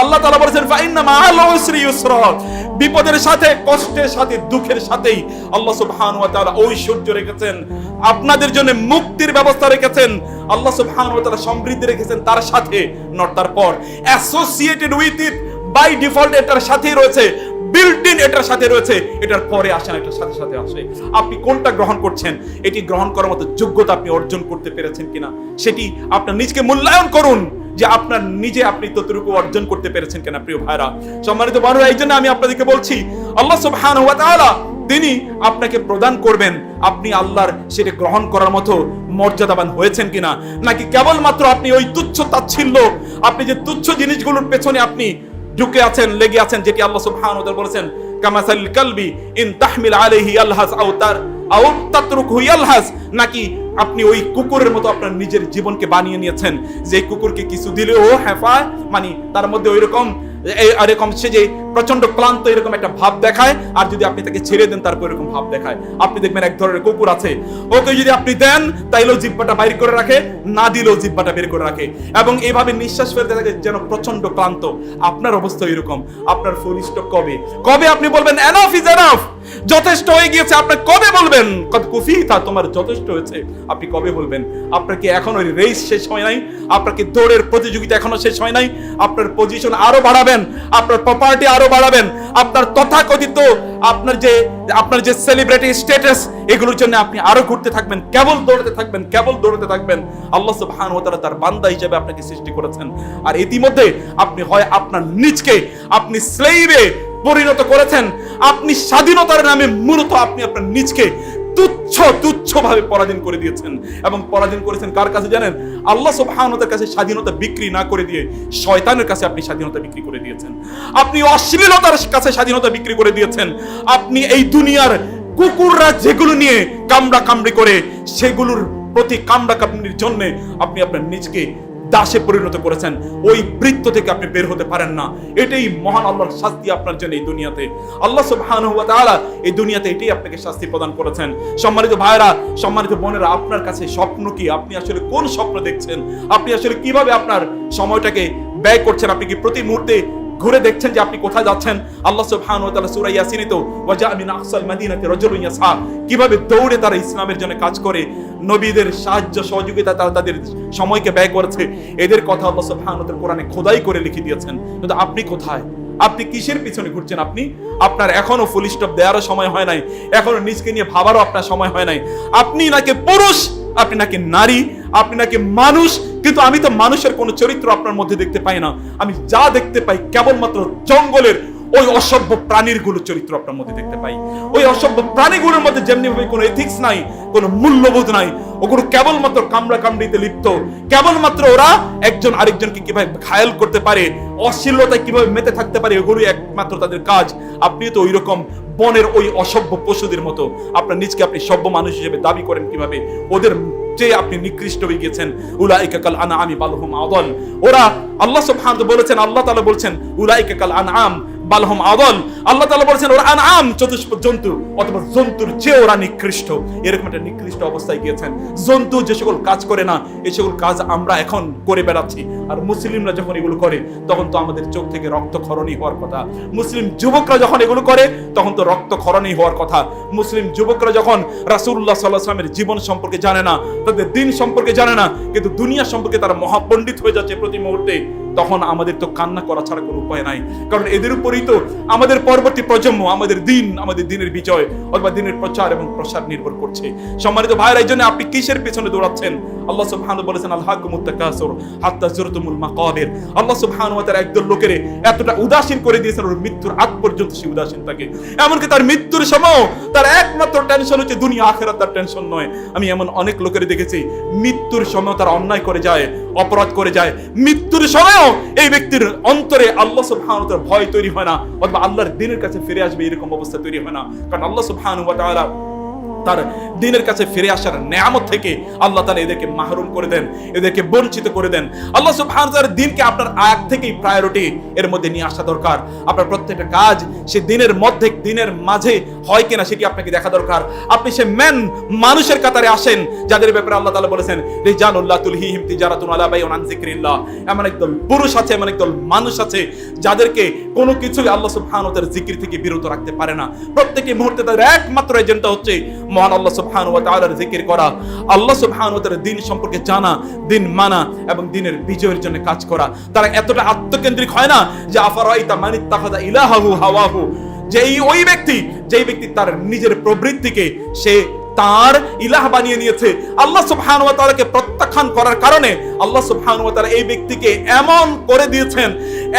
আল্লাহ তাআলা বলেছেন বিপদের সাথে, কষ্টের সাথে, দুঃখের সাথেই আল্লাহ সুবহানাহু ওয়া তাআলা ঐশ্বর্য রেখেছেন, আপনাদের জন্য মুক্তির ব্যবস্থা রেখেছেন, আল্লাহ সুবহানাহু ওয়া তাআলা সমৃদ্ধি রেখেছেন, তার সাথে নট তারপর associated with it by default এটার সাথেই রয়েছে বিল্ট ইন এটার সাথে রয়েছে, এটার পরে আসে না এটার সাথে সাথে আসে। আপনি কোনটা গ্রহণ করছেন, এটি গ্রহণ করার মতো যোগ্যতা আপনি অর্জন করতে পেরেছেন কিনা, সেটি আপনার নিজকে মূল্যায়ন করুন যে আপনার নিজে আপনি ততটুকু অর্জন করতে পেরেছেন কিনা, প্রিয় ভাইরা সম্মানিত এই জন্য আমি আপনাদেরকে বলছি, আল্লাহ তিনি আপনাকে প্রদান করবেন, আপনি আল্লাহর সেটা গ্রহণ করার মতো মর্যাদাবান হয়েছেন কিনা, নাকি কেবলমাত্র আপনি ওই তুচ্ছ তাচ্ছিল্য, আপনি যে তুচ্ছ জিনিসগুলোর পেছনে আপনি ঢুকে আছেন, লেগে আছেন, যেটি আল্লাহ সুবহান বলেছেন, কামাসাল কালবি ইন তাহমিল আলাইহি আলহাস আও তার, আও নাকি আপনি ওই কুকুরের মতো আপনার নিজের জীবনকে বানিয়ে নিয়েছেন, যে কুকুরকে কিছু দিলে ও হ্যাঁ মানে তার মধ্যে ওই রকম এরকম সে যে প্রচণ্ড ক্লান্ত এরকম একটা ভাব দেখায়, আর যদি আপনি তাকে ছেড়ে দেন তারপর এরকম ভাব দেখায়। আপনি দেখবেন এক ধরনের কুকুর আছে। ওকে যদি আপনি দেন, তাইলেও জিব্বাটা বাইর করে রাখে, না দিলেও জিব্বাটা বের করে রাখে। এবং এইভাবে নিঃশ্বাস ফেলতে থাকে যেন প্রচণ্ড ক্লান্ত। আপনার অবস্থা এরকম। আপনার ফলিষ্ট কবে? কবে আপনি বলবেন এনাফ ইজ এনাফ যথেষ্ট হয়ে গিয়েছে, আপনি কবে বলবেন? কত কুফি তা তোমার যথেষ্ট হয়েছে। আপনি কবে বলবেন? আপনার কি এখন রেস শেষ হয় নাই? আপনার কি দৌড়ের প্রতিযোগিতা এখনও শেষ হয় নাই? আপনার পজিশন আরও বাড়াবেন। আপনার প্রপার্টি আরও বাড়াবেন, আপনার তথাকথিত আপনার যে আপনার যে সেলিব্রিটি স্ট্যাটাস এগুলোর জন্য আপনি আরও ঘুরতে থাকবেন, কেবল দৌড়তে থাকবেন, কেবল দৌড়তে থাকবেন। আল্লাহ সুবহানাহু ওয়া তাআলা তার বান্দা হিসেবে আপনাকে সৃষ্টি করেছেন। আর ইতিমধ্যে আপনি হয় আপনার নিজকে আপনি স্লেইভে পরিণত করেছেন, আপনি স্বাধীনতার নামে মূলত আপনি আপনার নিজকে তুচ্ছ তুচ্ছ ভাবে পরাধীন করে দিয়েছেন। এবং পরাধীন করেছেন কার কাছে জানেন? আল্লাহ সুবহানাহুর কাছে স্বাধীনতা বিক্রি না করে দিয়ে শয়তানের কাছে আপনি স্বাধীনতা বিক্রি করে দিয়েছেন। আপনি অশ্লীলতার কাছে স্বাধীনতা বিক্রি করে দিয়েছেন। আপনি এই দুনিয়ার কুকুররা যেগুলো নিয়ে কামড়া কামড়ি করে, সেগুলোর প্রতি কামড়া কামড়ির জন্য আপনি আপনার নিজকে দাসে পরিণত করেছেন। ওই বৃত্ত থেকে আপনি বের হতে পারেন না। এটাই মহান আল্লাহর শাস্তি আপনার জন্য এই দুনিয়াতে। আল্লাহ সুবহানাহু ওয়া তাআলা এই দুনিয়াতে এটাই আপনাকে শাস্তি প্রদান করেছেন। সম্মানিত ভাইরা সম্মানিত বোনেরা, আপনার কাছে স্বপ্ন কি? আপনি আসলে কোন স্বপ্ন দেখছেন? আপনি আসলে কীভাবে আপনার সময়টাকে ব্যয় করছেন? আপনি কি প্রতি মুহূর্তে ঘুরে দেখছেন যে আপনি কোথায় যাচ্ছেন? আল্লাহ সুবহানাহু ওয়া ওয়াজা আকসাল কীভাবে দৌড়ে তারা ইসলামের জন্য কাজ করে, নবীদের সাহায্য, সহযোগিতা তারা তাদের সময়কে ব্যয় করেছে, এদের কথা আল্লাহ তাআলা কোরআনে খোদাই করে লিখে দিয়েছেন। কিন্তু আপনি কোথায়? আপনি কিসের পিছনে ঘুরছেন আপনি? আপনার এখনও ফুল স্টপ দেওয়ারও সময় হয় নাই, এখনও নিজকে নিয়ে ভাবারও আপনার সময় হয় নাই। আপনি নাকি পুরুষ, আপনি নাকি নারী, আপনি নাকি মানুষ কিন্তু আমি তো মানুষের কোনো চরিত্র আপনার মধ্যে দেখতে পাই না। আমি যা দেখতে পাই কেবলমাত্র জঙ্গলের ওই অসভ্য প্রাণীরগুলো চরিত্র আপনার মধ্যে দেখতে পাই। ওই অসভ্য প্রাণীগুলোর মধ্যে যেমনি ভাবে কোনো এথিক্স নাই, কোনো মূল্যবোধ নাই, ওগুলো কেবলমাত্র কামড়া কামড়িতে লিপ্ত। কেবলমাত্র ওরা একজন আরেকজনকে কীভাবে ঘায়াল করতে পারে, অশ্লীলতায় কীভাবে মেতে থাকতে পারে ওগুলোই একমাত্র তাদের কাজ। আপনি তো ওই রকম বনের ওই অসভ্য পশুদের মতো। আপনার নিজকে আপনি সভ্য মানুষ হিসেবে দাবি করেন কীভাবে? ওদের যে আপনি নিকৃষ্ট হয়ে গেছেন। উলাইকা কাল আনআমি বালহুম আদল। ওরা আল্লাহ সব বলেছেন, আল্লাহ তাআলা বলছেন, উলাইকা কাল আনআম। বালহুম আদল। আল্লাহ বলেছেন, ওরা আনআম, চতুষ্প জন্তু অথবা জন্তুর চেয়ে ওরা নিকৃষ্ট। এরকম একটা নিকৃষ্ট অবস্থায় গিয়েছেন। জন্তু যে সকল কাজ করে না এই সকল কাজ আমরা এখন করে বেড়াচ্ছি। আর মুসলিমরা যখন এগুলো করে, তখন তো আমাদের চোখ থেকে হওয়ার কথা। মুসলিম যুবকরা যখন এগুলো করে, তখন তো রক্তক্ষরণই হওয়ার কথা। মুসলিম যুবকরা যখন রাসূলুল্লাহ সাল্লাল্লাহু আলাইহি জীবন সম্পর্কে জানে না, তাদের দিন সম্পর্কে জানে না, কিন্তু দুনিয়া সম্পর্কে তারা মহাপণ্ডিত হয়ে যাচ্ছে প্রতি মুহূর্তে। তখন আমাদের তো কান্না করা ছাড়া কোনো উপায় নাই। কারণ এদের উপরেই তো আমাদের পরবর্তী প্রজন্ম, আমাদের দিন, আমাদের দিনের বিজয় অথবা দিনের প্রচার এবং প্রসার নির্ভর করছে। সম্মানিত ভাইরা, এই জন্য আপনি কিসের পেছনে দৌড়াচ্ছেন? আল্লাহ সুবহানাহু বলেছেন আল হাকুমুত হাত্তা জুরতুমুল মাকাবির। আল্লাহ সুবহানাহু ওয়া তাআলা একদল লোকের এতটা উদাসীন করে দিয়েছেন, ওর মৃত্যুর আগ পর্যন্ত সে উদাসীন থাকে। এমনকি তার মৃত্যুর সময় তার একমাত্র টেনশন হচ্ছে দুনিয়া, আখেরাত তার টেনশন নয়। আমি এমন অনেক লোকের দেখেছি, মৃত্যুর সময় তার অন্যায় করে যায়, অপরাধ করে যায়। মৃত্যুর সময়ও এই ব্যক্তির অন্তরে আল্লাহ সুবহানাহু ভয় তৈরি হয় না, অথবা আল্লাহর দিনের কাছে ফিরে আসবে এরকম অবস্থা তৈরি হয় না। কারণ আল্লাহ সুবহানাহু ওয়া তাআলা তার দিনের কাছে ফিরে আসার নেয়ামত থেকে আল্লাহ তালা এদেরকে মাহরুম করে দেন, এদেরকে বঞ্চিত করে দেন। আল্লাহ সুবহান দিনকে আপনার আগ থেকেই প্রায়োরিটি এর মধ্যে নিয়ে আসা দরকার। আপনার প্রত্যেকটা কাজ সে দিনের মধ্যে, দিনের মাঝে হয় কিনা সেটি আপনাকে দেখা দরকার। আপনি সে ম্যান মানুষের কাতারে আসেন, যাদের ব্যাপারে আল্লাহ তাআলা বলেছেন, রিজালুল্লাহ তুলহিহিম তিজারাতুন আলা বাইউন আন যিকরিল্লাহ। এমন একদল পুরুষ আছে, এমন একদল মানুষ আছে, যাদেরকে কোনো কিছুই আল্লাহ তাআলার জিকির থেকে বিরত রাখতে পারে না। প্রত্যেকটি মুহূর্তে তাদের একমাত্র এজেন্ডা হচ্ছে মহান আল্লাহ সুবহান ওয়া তাআলার জিকির করা। আল্লাহ সুবহান ওয়া তাআলার দিন সম্পর্কে জানা, দিন মানা এবং দিনের বিজয়ের জন্য কাজ করা। তারা এতটা আত্মকেন্দ্রিক হয় না যে, আফারাইতা মানিত্তাখাযা ইলাহাহু হাওয়াহু? যেই ওই ব্যক্তি, যেই ব্যক্তি তার নিজের প্রবৃত্তিকে সে তার ইলাহ বানিয়ে নিয়েছে। আল্লাহ সুবহান ওয়া তাআলাকে প্রত্যাখ্যান করার কারণে আল্লাহ সুবহান ওয়া তাআলা এই ব্যক্তিকে এমন করে দিয়েছেন,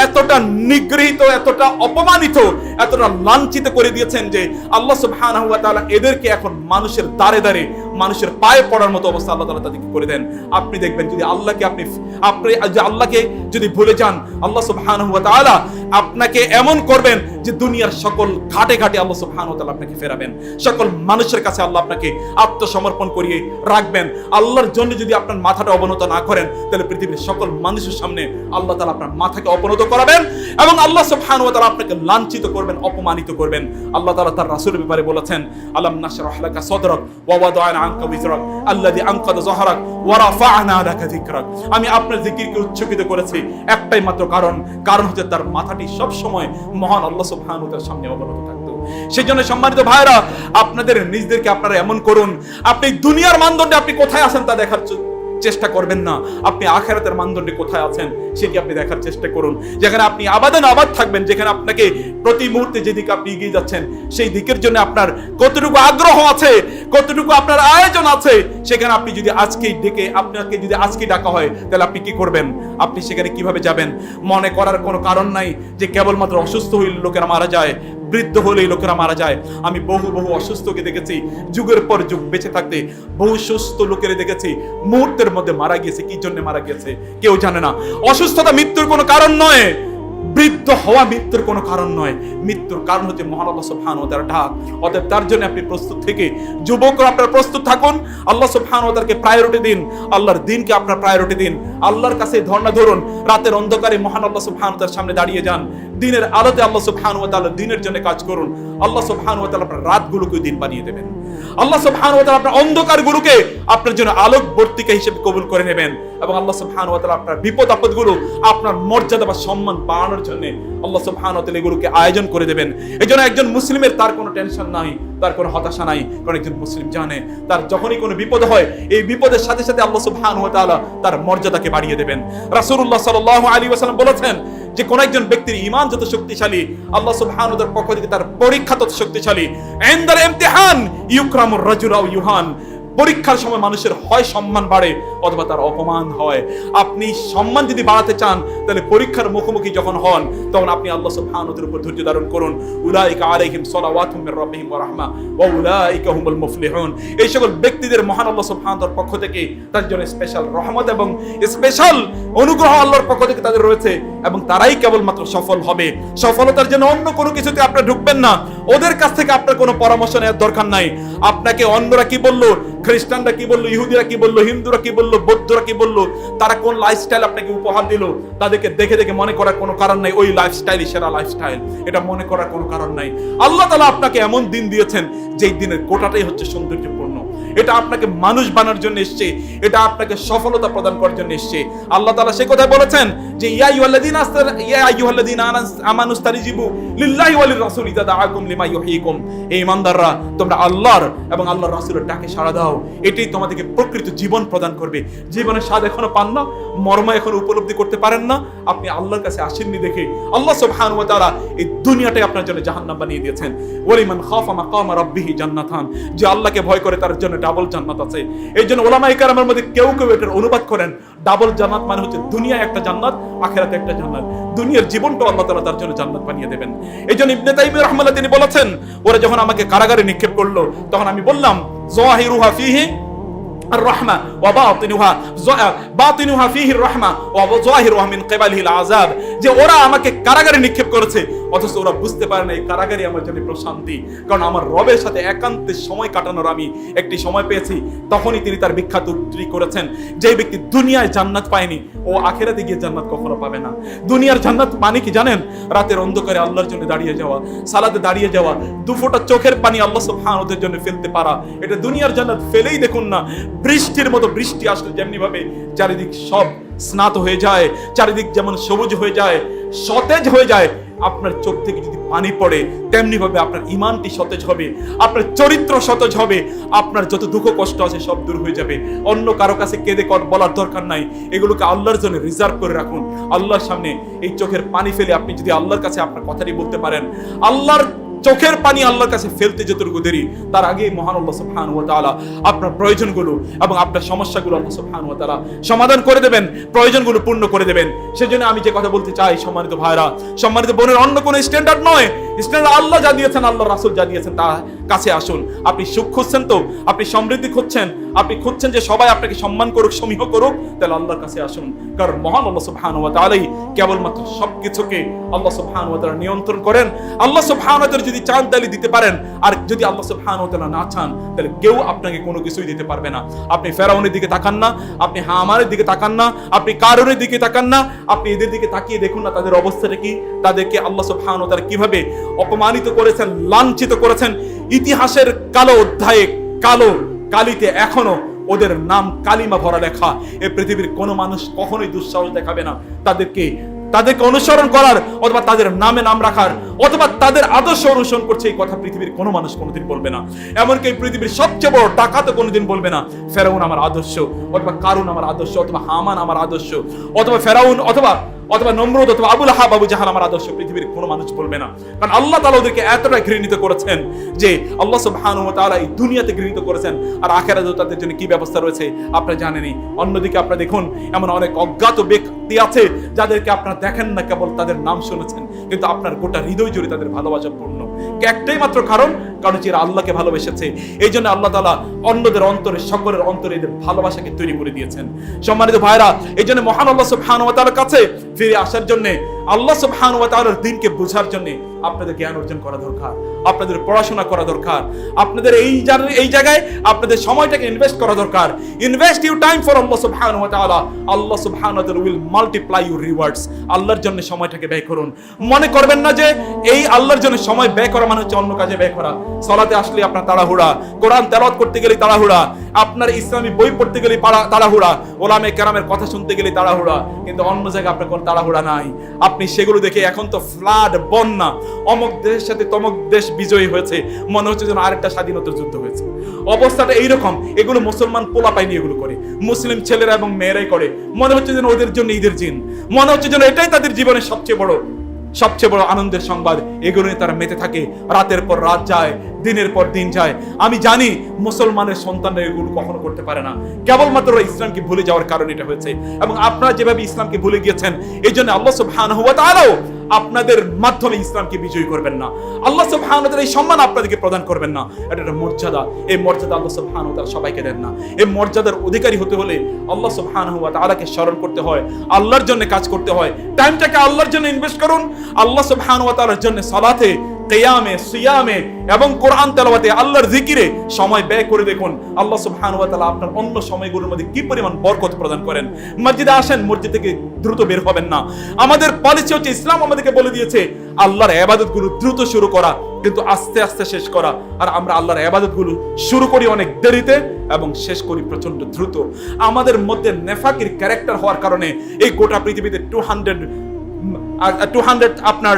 এতটা নিগৃহীত, এতটা অপমানিত, এতটা লাঞ্ছিত করে দিয়েছেন যে আল্লাহ সুবহানাহু ওয়া তাআলা এদেরকে এখন মানুষের দাঁড়ে দাঁড়ে মানুষের পায়ে পড়ার মতো অবস্থা আল্লাহ তাআলা তাদেরকে করে দেন। আপনি দেখবেন যদি আল্লাহকে আপনি আপনি আল্লাহকে যদি ভুলে যান, আল্লাহ সুবহানাহু ওয়া আপনাকে এমন করবেন যে দুনিয়ার সকল ঘাটে ঘাটে আল্লাহ সুবহানাহু ওয়া আপনাকে ফেরাবেন। সকল মানুষের কাছে আল্লাহ আপনাকে আত্মসমর্পণ করিয়ে রাখবেন। আল্লাহর জন্য যদি আপনার মাথাটা অবনত না করেন, তাহলে পৃথিবীর সকল মানুষের সামনে আল্লাহ তাআলা আপনার মাথাকে অবনত করাবেন এবং আল্লাহ সুবহানাহু ওয়া আপনাকে লাঞ্ছিত করবেন, অপমানিত করবেন। আল্লাহ তাআলা তার রাসূলের ব্যাপারে বলেছেন, আলাম নাশরাহ লাকা সাদরাক ওয়া আনকা বিজরাক আল্লাযী আনকাদা যাহরাক, ওয়া রাফা'না লাকা যিকরাক। আমি আপনার জিকিরকে উচ্চকিত করেছি একটাই মাত্র কারণ কারণ হচ্ছে তার মাথাটি সব সময় মহান আল্লাহ সুবহানাহু ওয়া তাআলার সামনে অবনত থাকতো। সেই জন্য সম্মানিত ভাইরা আপনাদের নিজদেরকে আপনারা এমন করুন। আপনি দুনিয়ার মানদণ্ডে আপনি কোথায় আছেন তা দেখার চ- চেষ্টা করবেন না। আপনি আখেরাতের মানদণ্ডে কোথায় আছেন, সেটি আপনি দেখার চেষ্টা করুন। যেখানে আপনি আবাদে আবাদ থাকবেন, যেখানে আপনাকে প্রতি মুহূর্তে যেদিকে আপনি এগিয়ে যাচ্ছেন, সেই দিকের জন্য আপনার কতটুকু আগ্রহ আছে, কতটুকু আপনার আয়োজন আছে, সেখানে আপনি যদি আজকেই ডেকে, আপনাকে যদি আজকে ডাকা হয়, তাহলে আপনি কি করবেন? আপনি সেখানে কীভাবে যাবেন? মনে করার কোনো কারণ নাই যে কেবলমাত্র অসুস্থ হইলে লোকেরা মারা যায় বৃদ্ধ হলে লোকেরা মারা যায়। আমি বহু বহু অসুস্থকে দেখেছি, যুগের পর যুগ বেঁচে থাকতে। বহু সুস্থ লোকের দেখেছি, মুহূর্তের মধ্যে মারা গিয়েছে। কি জন্য মারা গিয়েছে? কেউ জানে না। অসুস্থতা মৃত্যুর কোনো কারণ নয়। বৃদ্ধ হওয়া মৃত্যুর কোনো কারণ নয়। মৃত্যুর কারণ হচ্ছে মহান আল্লাহ সুবহান ও তার ঢাক অতএব তার জন্য আপনি প্রস্তুত থেকে যুবকরা আপনারা প্রস্তুত থাকুন। আল্লাহ সুবহান ও তারকে প্রায়োরিটি দিন। আল্লাহর দিনকে আপনার প্রায়োরিটি দিন। আল্লাহর কাছে ধর্ণা ধরুন। রাতের অন্ধকারে মহান আল্লাহ সুবহান ও তার সামনে দাঁড়িয়ে যান। দিনের আলোতে আল্লাহ সুবহান ও তাআলা দিনের জন্য কাজ করুন। আল্লাহ সুবহান ও তাআলা আপনার রাতগুলোকে দিন বানিয়ে দেবেন। আল্লাহ সুবহান ও তাআলা আপনার অন্ধকারগুলোকে আপনার জন্য আলোক বর্তিকা হিসেবে কবুল করে নেবেন এবং আল্লাহ সুবহান ও তাআলা আপনার বিপদ আপদগুলো, আপনার মর্যাদা বা সম্মান বাড়ানোর জন্য আল্লাহ সুবহান ও তাআলা এগুলোকে আয়োজন করে দেবেন। এই জন্য একজন মুসলিমের তার কোনো টেনশন নাই, তার কোনো হতাশা নাই, কারণ একজন মুসলিম জানে, তার যখনই কোনো বিপদ হয়, এই বিপদের সাথে সাথে আল্লাহ সুবহান ও তাআলা তার মর্যাদাকে বাড়িয়ে দেবেন। রাসূলুল্লাহ সাল্লাল্লাহু আলাইহি ওয়াসাল্লাম বলেছেন যে কোন একজন ব্যক্তির ইমান যত শক্তিশালী, আল্লাহ সুবহানাহু ওয়া পক্ষ থেকে তার পরীক্ষা তত শক্তিশালী। এন্দার ইমতিহান ইউকরামুর রাজুল আও ইউহান। পরীক্ষার সময় মানুষের হয় সম্মান বাড়ে অথবা তার অপমান হয়। আপনি সম্মান যদি বাড়াতে চান, তাহলে পরীক্ষার মুখোমুখি যখন হন, তখন আপনি আল্লাহ সুবহানাহু উপর ধৈর্য ধারণ করুন। উলাইকা আলাইহিম সালাওয়াতুম মির রাব্বিহিম ওয়া রাহমা ওয়া উলাইকা হুমুল মুফলিহুন। এই সকল ব্যক্তিদের মহান আল্লাহ সুবহানাহু পক্ষ থেকে তার জন্য স্পেশাল রহমত এবং স্পেশাল অনুগ্রহ আল্লাহর পক্ষ থেকে তাদের রয়েছে এবং তারাই কেবলমাত্র সফল হবে। সফলতার জন্য অন্য কোনো কিছুতে আপনি ঢুকবেন না। ওদের কাছ থেকে আপনার কোনো পরামর্শ নেওয়ার দরকার নাই। আপনাকে অন্যরা কি বলল? খ্রিস্টানরা কি বলল? ইহুদিরা কি বলল? হিন্দুরা কি বলল? বৌদ্ধরা কি বলল? তারা কোন লাইফস্টাইল আপনাকে উপহার দিল? তাদেরকে দেখে দেখে মনে করার কোনো কারণ নাই, ওই লাইফস্টাইলই সেরা লাইফস্টাইল এটা মনে করার কোনো কারণ নাই। আল্লাহ তালা আপনাকে এমন দিন দিয়েছেন, যেই দিনের কোটাটাই হচ্ছে সৌন্দর্যপূর্ণ। এটা আপনাকে মানুষ বানার জন্য এসছে। এটা আপনাকে সফলতা প্রদান করার জন্য এসছে। আল্লাহ তাআলা সে কথা বলেছেন যে, ইয়া আইয়ুহাল্লাযীনা আস্তা ইয়া আমানুস্তারিজিবু লিল্লাহি ওয়া লিররাসূল ইযা দাআকুম লিমা ইউহয়িকুম এই ইমানদাররা তোমরা আল্লাহর এবং আল্লাহর রাসূলের ডাকে সাড়া দাও। এটাই তোমাদেরকে প্রকৃত জীবন প্রদান করবে। জীবনের স্বাদ এখনও পান না, মর্ম এখনও উপলব্ধি করতে পারেন না। আপনি আল্লাহর কাছে আসেননি দেখে আল্লাহ ওয়া তাআলা এই দুনিয়াটাই আপনার জন্য জাহান্নাম বানিয়ে দিয়েছেন। ওয়ালিমান খাফা মাকামা রাব্বিহি জান্নাতান। যে আল্লাহকে ভয় করে তার জন্য ডাবল জান্নাত আছে। এই জন্য ওলামা ইকারামের মধ্যে কেউ কেউ এটার অনুবাদ করেন। ডাবল জান্নাত মানে হচ্ছে দুনিয়া একটা জান্নাত, আখেরাতে একটা জান্নাত। দুনিয়ার জীবনটা আল্লাহ তাআলা তার জন্য জান্নাত বানিয়ে দেবেন। এই জন্য ইবনে তাইমিয়া রাহমাল্লাহ তিনি বলেছেন, ওরা যখন আমাকে কারাগারে নিক্ষেপ করল, তখন আমি বললাম যাহিরুহা ফিহি الرحمة وباطنها ز- باطنها فيه الرحمة وظاهرها من قبله العذاب যে ওরা আমাকে কারাগারে নিক্ষেপ করেছে অথচ ওরা বুঝতে পারে না এই কারাগারই আমার জন্য প্রশান্তি কারণ আমার রবের সাথে একান্তে সময় কাটানোর আমি একটি সময় পেয়েছি তখনই তিনি তার বিখ্যাত উক্তি করেছেন যে ব্যক্তি দুনিয়ায় জান্নাত পায়নি ও আখেরাতে গিয়ে জান্নাত কখনো পাবে না দুনিয়ার জান্নাত মানে কি জানেন রাতের অন্ধকারে আল্লাহর জন্য দাঁড়িয়ে যাওয়া সালাতে দাঁড়িয়ে যাওয়া দু ফোঁটা চোখের পানি আল্লাহ সুবহানাহু ওদের জন্য ফেলতে পারা এটা দুনিয়ার জান্নাত ফেলেই দেখুন না বৃষ্টির মতো বৃষ্টি আসলে যেমনি ভাবে চারিদিক সব স্নাত হয়ে যায়, চারিদিক যেমন সবুজ হয়ে যায়, সতেজ হয়ে যায়, আপনার চোখ থেকে যদি পানি পড়ে তেমনি ভাবে আপনার ইমানটি সতেজ হবে, আপনার চরিত্র সতেজ হবে, আপনার যত দুঃখ কষ্ট আছে সব দূর হয়ে যাবে। অন্য কারও কাছে কেঁদে কর বলার দরকার নাই, এগুলোকে আল্লাহর জন্য রিজার্ভ করে রাখুন। আল্লাহর সামনে এই চোখের পানি ফেলে আপনি যদি আল্লাহর কাছে আপনার কথাটি বলতে পারেন, আল্লাহর চোখের পানি আল্লাহর কাছে ফেলতে যতটুকু দেরি, তার আগে মহান আল্লাহ সুবহান ওয়া তাআলা আপনার প্রয়োজনগুলো এবং আপনার সমস্যাগুলো আল্লাহ সুবহান ওয়া তাআলা সমাধান করে দেবেন, প্রয়োজনগুলো পূর্ণ করে দেবেন। সেজন্য আমি যে কথা বলতে চাই, সম্মানিত ভাইরা সম্মানিত বোনের, অন্য কোনো স্ট্যান্ডার্ড নয়। স্ট্যান্ডার্ড আল্লাহ যা দিয়েছেন, আল্লাহ রাসূল যা দিয়েছেন, তা কাছে আসুন। আপনি সুখ খুঁজছেন তো? আপনি সমৃদ্ধি খুঁজছেন? আপনি খুঁজছেন যে সবাই আপনাকে সম্মান করুক, সমীহ করুক? তাহলে আল্লাহর কাছে আসুন। কারণ মহান আল্লাহ সুবহানাহু ওয়া তাআলাই কেবলমাত্র সবকিছুকে আল্লাহ সুবহানাহু ওয়া তাআলা নিয়ন্ত্রণ করেন। আল্লাহ তাআলা যদি চান, তাহলে দিতে পারেন। আর যদি আল্লাহ সুবহানাহু ওয়া তাআলা না চান, তাহলে কেউ আপনাকে কোনো কিছুই দিতে পারবে না। আপনি ফেরাউনের দিকে তাকান না, আপনি হামারের দিকে তাকান না, আপনি কারণের দিকে তাকান না, আপনি এদের দিকে তাকিয়ে দেখুন না তাদের অবস্থাটা কি, তাদেরকে আল্লাহ সুবহানাহু ওয়া তাআলা কীভাবে অপমানিত করেছেন, লাঞ্ছিত করেছেন। ইতিহাসের কালো অধ্যায়ে, কালো কালিতে এখনও ওদের নাম কালিমা ভরা লেখা। এ পৃথিবীর কোনো মানুষ কখনোই দুঃসাহস দেখাবে না। তাদেরকে তাদেরকে অনুসরণ করার অথবা তাদের নামে নাম রাখার অথবা তাদের আদর্শ অনুসরণ করছে এই কথা পৃথিবীর কোনো মানুষ কোনোদিন বলবে না। এমনকি পৃথিবীর সবচেয়ে বড় টাকা তো কোনোদিন বলবে না, ফেরাউন আমার আদর্শ অথবা কারুন আমার আদর্শ অথবা হামান আমার আদর্শ অথবা ফেরাউন অথবা অথবা নম্রদ অথবা আবুল হাব আবু জাহাল আমার আদর্শ পৃথিবীর কোনো মানুষ বলবে না। কারণ আল্লাহ তালা ওদেরকে এতটা ঘৃণিত করেছেন যে আল্লাহ সব ওয়া তাআলা এই দুনিয়াতে ঘৃণিত করেছেন। আর আখিরাতেও তাদের জন্য কি ব্যবস্থা রয়েছে আপনারা জানেনি অন্যদিকে আপনারা দেখুন, এমন অনেক অজ্ঞাত ব্যক্তি আছে যাদেরকে আপনারা দেখেন না, কেবল তাদের নাম শুনেছেন। কিন্তু আপনার গোটা হৃদয় জুড়ে তাদের ভালোবাসা পূর্ণ। একটাই মাত্র কারণ কারণ হচ্ছে আল্লাহকে ভালোবেসেছে। এই জন্য আল্লাহ তালা অন্যদের অন্তরে, সকলের অন্তরে এদের ভালোবাসাকে তৈরি করে দিয়েছেন। সম্মানিত ভাইরা, এই জন্য মহান আল্লাহ সব তাআলার কাছে ফিরে আসার জন্য, আল্লাহ সব তাআলার দিনকে বোঝার জন্য আপনাদের জ্ঞান অর্জন করা দরকার, আপনাদের পড়াশোনা করা দরকার, আপনাদের এই এই জায়গায় আপনাদের সময়টাকে ইনভেস্ট করা দরকার। Invest you time for Allah সুবহানাহু ওয়া তাআলা আল্লাহ সুবহানাহু ওয়া তাআলা উইল মাল্টিপ্লাই ইউর রিওয়ার্ডস আল্লাহর জন্য সময়টাকে ব্যয় করুন। মনে করবেন না যে এই আল্লাহর জন্য সময় ব্যয় করা মানে হচ্ছে অন্য কাজে ব্যয় করা। সলাতে আসলে আপনার তাড়াহুড়া। কোরআন তেলাওয়াত করতে গেলে তাড়াহুড়া। আপনার ইসলামী বই পড়তে গেলে তাড়াহুড়া। ওলামে কেরামের কথা শুনতে গেলে তাড়াহুড়া। কিন্তু অন্য জায়গায় আপনার কোনো তাড়াহুড়া নাই। আপনি সেগুলো দেখে এখন তো ফ্লাড বন্যা। অমুক দেশের সাথে তমক দেশ বিজয়ী হয়েছে। মনে হচ্ছে যেন আরেকটা স্বাধীনতার যুদ্ধ হয়েছে। অবস্থাটা এইরকম, এগুলো মুসলমান পোলা পাইনি এগুলো করে। মুসলিম ছেলেরা এবং মেয়েরাই করে। মনে হচ্ছে যেন ওদের জন্য ঈদের জিন মনে হচ্ছে যেন এটাই তাদের জীবনের সবচেয়ে বড় সবচেয়ে বড় আনন্দের সংবাদ। এগুলো নিয়ে তারা মেতে থাকে। রাতের পর রাত যায়, দিনের পর দিন যায়। আমি জানি মুসলমানের সন্তানরা এগুলো কখনো করতে পারে না। কেবলমাত্র ইসলামকে ভুলে যাওয়ার কারণে এটা হয়েছে। এবং আপনারা যেভাবে ইসলামকে ভুলে গিয়েছেন, এই জন্য আল্লাহ সুবহানাহু ওয়া তাআলাও আপনাদের মাধ্যমে ইসলামকে বিজয়ী করবেন না। আল্লাহ সুবহানাহু এই সম্মান আপনাদেরকে প্রদান করবেন না। এটা একটা মর্যাদা। এই মর্যাদা আল্লাহ সুবহানাহু তাআলা সবাইকে দেন না। এই মর্যাদার অধিকারী হতে হলে আল্লাহ সুবহানাহু ওয়া তাআলাকে স্মরণ করতে হয়, আল্লাহর জন্য কাজ করতে হয়। টাইমটাকে আল্লাহর জন্য ইনভেস্ট করুন। আল্লাহ সুবহানাহু ওয়া তাআলার জন্য সালাতে কিয়ামে, সিয়ামে এবং কোরআন তেলাওয়াতে আল্লাহর জিকিরে সময় ব্যয় করে দেখুন। আল্লাহ সুবহানাহু ওয়া তাআলা আপনার অন্য সময়গুলোর মধ্যে কি পরিমাণ বরকত প্রদান করেন? মসজিদে আসেন, মসজিদ থেকে দ্রুত বের হবেন না। আমাদের পলিসি হচ্ছে ইসলাম আমাদেরকে বলে দিয়েছে, আল্লাহর ইবাদতগুলো দ্রুত শুরু করা, কিন্তু আস্তে আস্তে শেষ করা। আর আমরা আল্লাহর ইবাদতগুলো শুরু করি অনেক দেরিতে এবং শেষ করি প্রচণ্ড দ্রুত। আমাদের মধ্যে নেফাকির ক্যারেক্টার হওয়ার কারণে এই গোটা পৃথিবীতে টু হান্ড্রেড টু হান্ড্রেড আপনার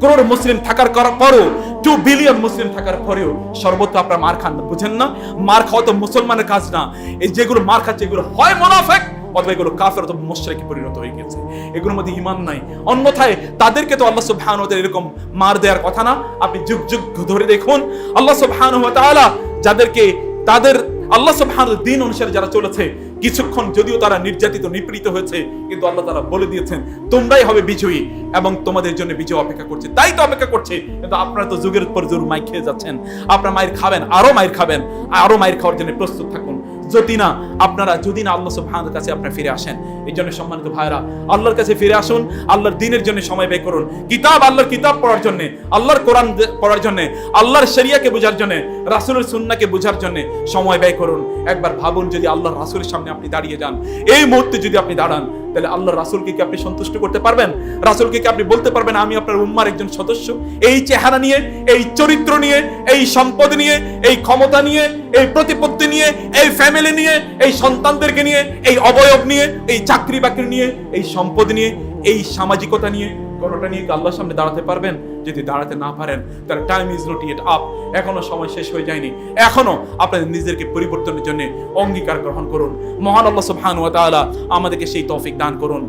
করোড় মুসলিম থাকার কর- পরও টু বিলিয়ন মুসলিম থাকার পরেও সর্বত্র আপনার মার খান বুঝেন না? মার খাওয়া তো মুসলমানের কাজ না। এই যেগুলো মার খাচ্ছে, এগুলো হয় মোনাফেক, অথবা এগুলো কাফের অথবা পরিণত হয়ে গেছে এগুলোর মধ্যে ইমান নাই। অন্যথায় তাদেরকে তো আল্লাহ সুবহানাহু ওয়া তাআলা এরকম মার দেওয়ার কথা না। আপনি যুগ যুগ ধরে দেখুন, আল্লাহ সুবহানাহু ওয়া তাআলা যাদেরকে, তাদের, আল্লাহ সুবহানাহু ওয়া দিন অনুসারে যারা চলেছে কিছুক্ষণ যদিও তারা নির্যাতিত, নিপীড়িত হয়েছে, কিন্তু আল্লাহ তারা বলে দিয়েছেন, তোমরাই হবে বিজয়ী এবং তোমাদের জন্য বিজয় অপেক্ষা করছে। তাই তো অপেক্ষা করছে, কিন্তু আপনারা তো যুগের পর যুগ মাই খেয়ে যাচ্ছেন। আপনার মায়ের খাবেন, আরও মায়ের খাবেন, আরও মায়ের খাওয়ার জন্য প্রস্তুত থাকুন। যদি না, আপনারা যদি না আল্লাহ সুবহানের কাছে আপনারা ফিরে আসেন, এই জন্য সম্মানিত ভাইরা আল্লাহর কাছে ফিরে আসুন, আল্লাহর দিনের জন্য সময় ব্যয় করুন। কিতাব, আল্লাহর কিতাব পড়ার জন্য, আল্লাহর কোরআন পড়ার জন্য, আল্লাহর শরিয়াকে বোঝার জন্য, রাসুলের সুন্নাকে বোঝার জন্য সময় ব্যয় করুন। একবার ভাবুন যদি আল্লাহর রাসুলের সামনে আপনি দাঁড়িয়ে যান, এই মুহূর্তে যদি আপনি দাঁড়ান তাহলে আল্লাহর রাসুলকে কি আপনি সন্তুষ্ট করতে পারবেন রাসুলকে কি আপনি বলতে পারবেন আমি আপনার উম্মার একজন সদস্য এই চেহারা নিয়ে এই চরিত্র নিয়ে এই সম্পদ নিয়ে এই ক্ষমতা নিয়ে এই প্রতিপত্তি নিয়ে এই ফ্যামিলি নিয়ে এই সন্তানদেরকে নিয়ে এই অবয়ব নিয়ে এই চাকরি বাকরি নিয়ে এই সম্পদ নিয়ে এই সামাজিকতা নিয়ে কোনোটা নিয়ে আল্লাহর সামনে দাঁড়াতে পারবেন? যদি দাঁড়াতে না পারেন, তাহলে time is not yet up এখনও সময় শেষ হয়ে যায়নি। এখনও আপনাদের নিজেদেরকে পরিবর্তনের জন্য অঙ্গীকার গ্রহণ করুন। মহান আল্লাহ সুবহানাহু ওয়া তাআলা আমাদেরকে সেই তৌফিক দান করুন।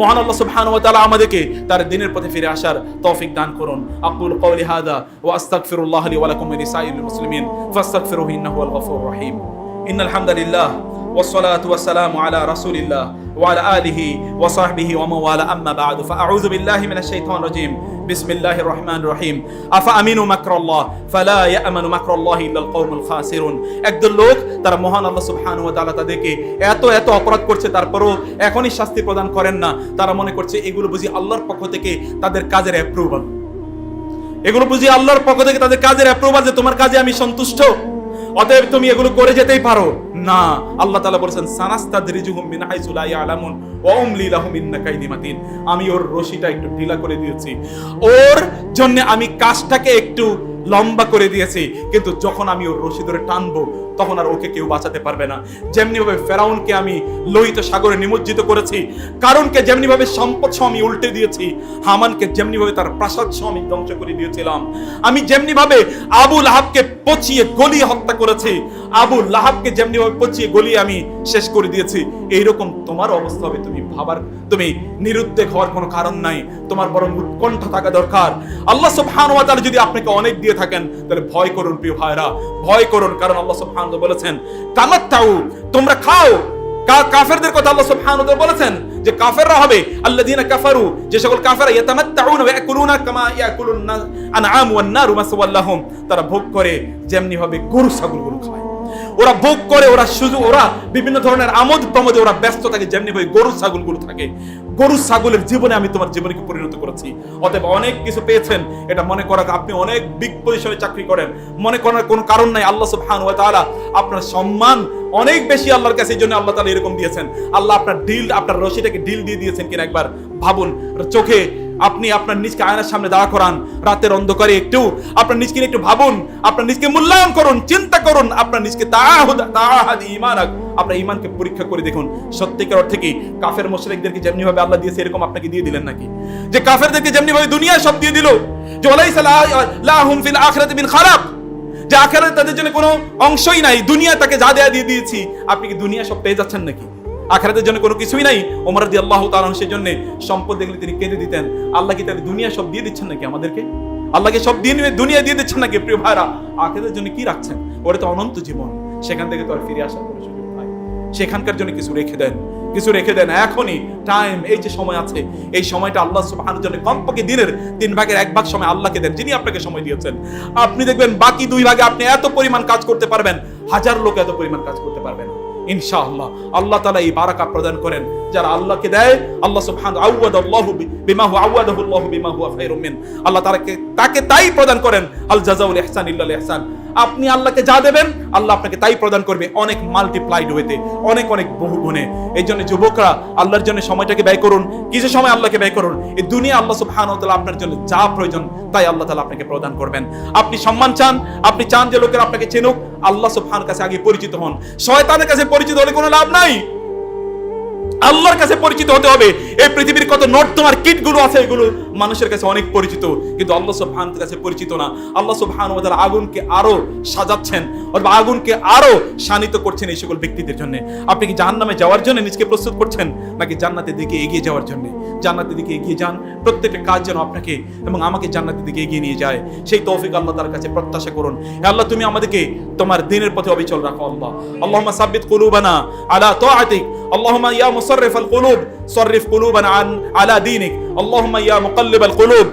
মহান আল্লাহ সুবহানাহু ওয়া তাআলা আমাদেরকে তার দিনের পথে ফিরে আসার তৌফিক দান করুন। আকুল কওলি হাদা ওয়া আস্তাগফিরুল্লাহ লি ওয়া লাকুম লিসাইরিল মুসলিমিন। ফাস্তাগফিরুহু ইন্নাহু হুয়াল গফুরুর রহিম। ইন্নাল হামদালিল্লাহ والصلاة والسلام على رسول الله وعلى آله وصحبه ومن والاه أما بعد فأعوذ بالله من الشيطان الرجيم بسم الله الرحمن الرحيم أفأمنوا مكر الله فلا يأمن مكر الله إلا القوم الخاسرون একদল লোক তারা মহান আল্লাহ সুবহানাহু ওয়া তাআলা তাদেরকে এত এত অপরাধ করছে তারপরও এখনই শাস্তি প্রদান করেন না তারা মনে করছে এগুলো বুঝি আল্লাহর পক্ষ থেকে তাদের কাজের অ্যাপ্রুভাল এগুলো বুঝি আল্লাহর পক্ষ থেকে তাদের কাজের অ্যাপ্রুভাল যে তোমার কাজে আমি সন্তুষ্ট অতএব তুমি এগুলো করে যেতেই পারো। না, আল্লাহ তাআলা বলেছেন, সানাস্তাদরিজুহুম মিন হাইসু লা ইয়ালামুন ওয়া উমলি লাহুম কাইদি মাতিন। আমি ওর রশিটা একটু ঢিলা করে দিয়েছি। ওর জন্য আমি কাজটাকে একটু লম্বা করে দিয়েছি। কিন্তু যখন আমি ওর রশি ধরে টানবো তখন আর ওকে কেউ বাঁচাতে পারবে না। যেমনি ভাবে ফেরাউনকে আমি লোহিত সাগরে নিমজ্জিত করেছি কারণকে যেমনি ভাবে সম্পদ সহ আমি উল্টে দিয়েছি, হামানকে যেমনি ভাবে তার প্রাসাদ সহ আমি ধ্বংস করে দিয়েছিলাম। আমি যেমনি ভাবে আবু লাহাবকে পচিয়ে গলিয়ে হত্যা করেছি, আবু লাহাবকে যেমনি ভাবে পচিয়ে গলিয়ে আমি শেষ করে দিয়েছি। এইরকম তোমার অবস্থা হবে, তুমি ভাবার, তুমি নিরুদ্বেগ হওয়ার কোনো কারণ নাই। তোমার বরং উৎকণ্ঠা থাকা দরকার। আল্লাহ সুবহানাহু ওয়া তাআলা যদি আপনাকে অনেক দিয়ে থাকেন, তাহলে ভয় করুন প্রিয় ভাইরা ভয় করুন, কারণ আল্লাহ সুবহানাহু বলেছেন, তামাত্তাউ, তোমরা খাও। কাফেরদের কথা আল্লাহ সুবহানাহু বলেছেন যে, কাফেররা হবে, আল্লাযীনা কাফারু, যে সকল কাফেররা ইয়াতামাত্তাউনা ওয়া ইয়াকুলুনা কামা ইয়াকুলুন আনআম ওয়ান নারু মাসওয়াল্লাহুম তারা ভোগ করে, যেমনি হবে গরু ছাগলগুলো খায়। ওরা ভোগ করে, ওরা শুধু ওরা বিভিন্ন ধরনের আমোদ প্রমোদে ওরা ব্যস্ত থাকে, যেমনি ভাবে গরু ছাগলগুলো থাকে। গরু ছাগলের জীবনে আমি তোমার জীবনকে পরিণত করেছি। অতএব অনেক কিছু পেয়েছেন, এটা মনে করা আপনি অনেক বিগ পজিশনে চাকরি করেন। মনে করার কোনো কারণ নাই, আল্লাহ সুবহানাহু ওয়া তাআলা আপনার সম্মান অনেক বেশি আল্লাহর কাছে, এই জন্য আল্লাহ তাআলা এরকম দিয়েছেন। আল্লাহ আপনার ডিল আপনার রশিটাকে ডিল দিয়ে দিয়েছেন কিনা একবার ভাবুন। চোখে আপনি আপনার নিজকে আয়নার সামনে দাঁড়া করান। রাতের অন্ধকারে একটু আপনার নিজকে একটু ভাবুন। আপনার নিজকে মূল্যায়ন করুন, চিন্তা করুন। আপনার নিজকে আপনার ঈমানকে পরীক্ষা করে দেখুন। সত্যিকার অর্থে কি কাফের মুশরিকদেরকে যেমনি ভাবে আল্লাহ দিয়েছে, এরকম আপনাকে দিয়ে দিলেন নাকি? যে কাফেরদেরকে যেমনি ভাবে দুনিয়া সব দিয়ে দিল, যে লাহুম ফিল আখিরাতি মিন খালাক, যে আখেরাতে তাদের জন্য কোনো অংশই নাই। দুনিয়া তাকে যা দেয়া দিয়ে দিয়েছি। আপনি কি দুনিয়া সব পেয়ে যাচ্ছেন নাকি? আখেরাতের জন্য কোনো কিছুই নাই। ওমর রাদি আল্লাহ তাআলা সেই জন্য সম্পদ দেখলে তিনি কেঁদে দিতেন। আল্লাহ কি তাহলে দুনিয়া সব দিয়ে দিচ্ছেন নাকি আমাদেরকে? আল্লাহকে সব দিয়ে নিয়ে দুনিয়া দিয়ে দিচ্ছেন নাকি প্রিয় ভাইরা আখেরাতের জন্য কি রাখছেন? ওরা তো অনন্ত জীবন। সেখান থেকে তো আর ফিরে আসার কোনো সুযোগ নাই। সেখানকার জন্য কিছু রেখে দেন। কিছু রেখে দেন। এখনই টাইম এই যে সময় আছে, এই সময়টা আল্লাহ সুবহানাহু জন্য কমপক্ষে দিনের তিন ভাগের এক ভাগ সময় আল্লাহকে দেন, যিনি আপনাকে সময় দিয়েছেন। আপনি দেখবেন বাকি দুই ভাগে আপনি এত পরিমাণ কাজ করতে পারবেন, হাজার লোক এত পরিমাণ কাজ করতে পারবেন না। ইনশাআল্লাহ। আল্লাহ তালা এই বারাকা প্রদান করেন। যারা আল্লাহকে দেয়, আল্লাহ সুবহান আউয়াদ আল্লাহ বিমা হুয়া আউয়াদাহু আল্লাহু বিমা হুয়া খায়রুম মিন। আল্লাহ তাকে তাকে তাই প্রদান করেন আল জাজাউল ইহসান ইল্লাল ইহসান আপনি আল্লাহকে যা দেবেন, আল্লাহ আপনাকে তাই প্রদান করবে অনেক মাল্টিপ্লাইড হইতে অনেক অনেক বহু গুণে এই জন্য যুবকরা, আল্লাহর জন্য সময়টাকে ব্যয় করুন, কিছু সময় আল্লাহকে ব্যয় করুন। এই দুনিয়া আল্লাহ ওয়া তাআলা আপনার জন্য যা প্রয়োজন, তাই আল্লাহ তাআলা আপনাকে প্রদান করবেন। আপনি সম্মান চান, আপনি চান যে লোকের আপনাকে চেনুক, আল্লাহ সুবহানাহু কাছে আগে পরিচিত হন। শয়তানের কাছে পরিচিত হলে কোনো লাভ নাই। আল্লাহর কাছে পরিচিত হতে হবে। এই পৃথিবীর কত নর্দমার কিটগুলো আছে, এগুলো মানুষের কাছে অনেক পরিচিত। কিন্তু আল্লাহ সুবহানাহু কাছে পরিচিত না। আল্লাহ সুবহানাহু ওয়া তাআলা আগুনকে আরও সাজাচ্ছেন অথবা আগুনকে আরও শানিত করছেন এই সকল ব্যক্তিদের জন্য। আপনি কি জাহান্নামে যাওয়ার জন্য নিজকে প্রস্তুত করছেন, নাকি জান্নাতের দিকে এগিয়ে যাওয়ার জন্য? জান্নাতের দিকে এগিয়ে যান, প্রত্যেকটা কাজ যেন আপনাকে এবং আমাকে জান্নাতের দিকে এগিয়ে নিয়ে যায়। সেই তৌফিক আল্লাহ তার কাছে প্রত্যাশা করুন। আল্লাহ, তুমি আমাদেরকে তোমার দিনের পথে অবিচল রাখো আল্লাহ। আল্লাহুম্মা সাব্বিত কুলুবানা আলা তাআতিক। اللهم يا مصرف القلوب صرف قلوبنا عن على دينك. اللهم يا مقلب القلوب.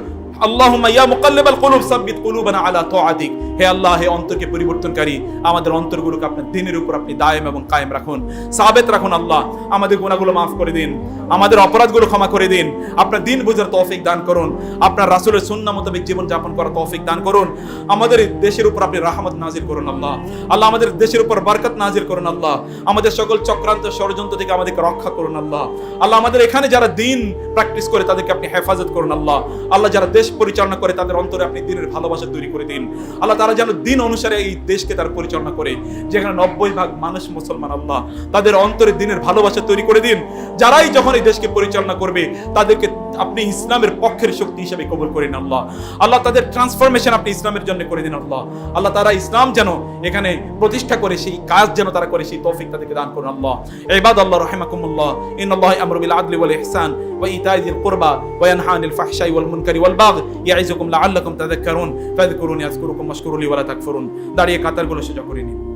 اللهم يا مقلب القلوب ثبت قلوبنا على طاعتك. হে আল্লাহ, হে অন্তরকে পরিবর্তনকারী, আমাদের অন্তরগুলোকে আপনার দিনের উপর আপনি দায়েম এবং কায়েম রাখুন, সাবেত রাখুন আল্লাহ। আমাদের গুণাগুলো মাফ করে দিন, আমাদের অপরাধগুলো ক্ষমা করে দিন, আপনার দিন বোঝার তৌফিক দান করুন, আপনার রাসূলের সুন্নাহ মোতাবেক জীবন যাপন করার তৌফিক দান করুন, আমাদের দেশের উপর আপনি রাহমত নাজির করুন আল্লাহ। আল্লাহ, আমাদের দেশের উপর বরকত নাজির করুন আল্লাহ। আমাদের সকল চক্রান্ত ষড়যন্ত্র থেকে আমাদেরকে রক্ষা করুন আল্লাহ। আল্লাহ, আমাদের এখানে যারা দিন প্র্যাকটিস করে তাদেরকে আপনি হেফাজত করুন আল্লাহ। আল্লাহ, যারা দেশ পরিচালনা করে তাদের অন্তরে আপনি দিনের ভালোবাসা তৈরি করে দিন। আল্লাহ তারা যেন দিন অনুসারে এই দেশকে তার পরিচালনা করে। যেখানে নব্বই ভাগ মানুষ মুসলমান আল্লাহ। তাদের অন্তরে দিনের ভালোবাসা তৈরি করে দিন। যারাই যখন এই দেশকে পরিচালনা করবে, তাদেরকে আপনি ইসলামের পক্ষের শক্তি হিসেবে কবুল করেন আল্লাহ। আল্লাহ তাদের ট্রান্সফরমেশন আপনি ইসলামের জন্য করে দিন আল্লাহ। আল্লাহ তারা ইসলাম যেন এখানে প্রতিষ্ঠা করে, সেই কাজ যেন তারা করে, সেই তৌফিক তাদেরকে দান করুন আল্লাহ। ইবাদ আল্লাহ রহিমাকুমুল্লাহ, ইন্নাল্লাহ আমরু বিল আদলি ওয়াল ইহসান, ওয়া ইতাই কুরবা, ওয়া ইয়ানহা আনিল ফাহশাই ওয়াল মুনকারি ওয়াল বাগ ইয়াইজুকুম লাআল্লাকুম তাযাক্কারুন, ফাযকুরুনি আযকুরুকুম ওয়াশকুরু লি ওয়া লা তাকফুরুন। দাঁড়িয়ে কাতারগুলো সোজা করে নিন।